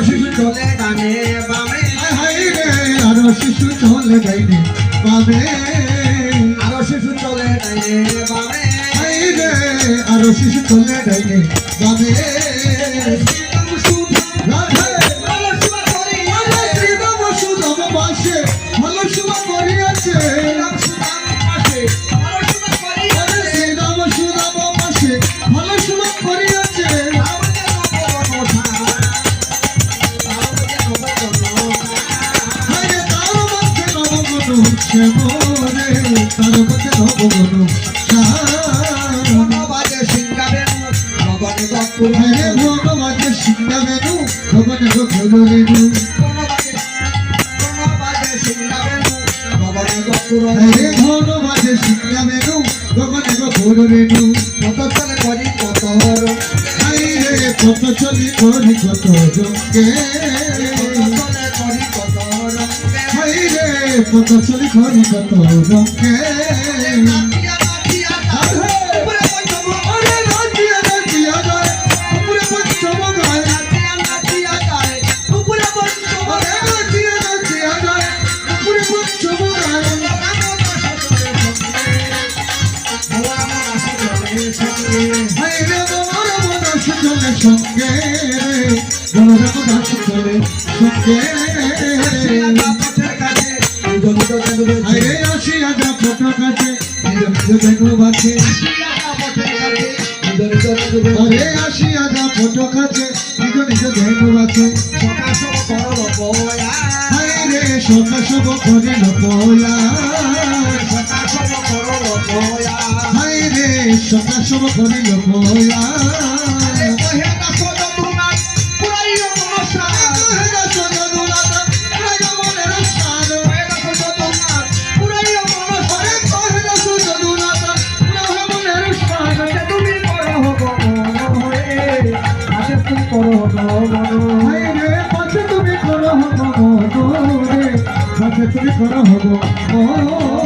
শিশু চলে ডানে বামে হায় হায় রে আরও শিশু চলে যাইনি বাবে আরও শিশু চলে ডানে বামে হায় রে আরও শিশু চলে যাইনি বাবে উঠছে মোরে তার মধ্যে নবগণ হায় ভগবান শিক্ষা বেনু ভগবান গো ভলো রেনু হায় ভগবান শিক্ষা বেনু ভগবান গো ভলো রেনু হায় রে কত চলি করি কত জঙ্গে গায় হায় রে মোর মন সুজনে সঙ্গে মোর সঙ্গে হায় রে আসিয়া যা ফটো কাছে বেনু বাছে আরে আসিয়া যা ফটো কাছে নিজ নিজ বেনু বাছে হায় রে সখা সব করিল পয়া হায় সব তুমি করো হব তুমি করো হব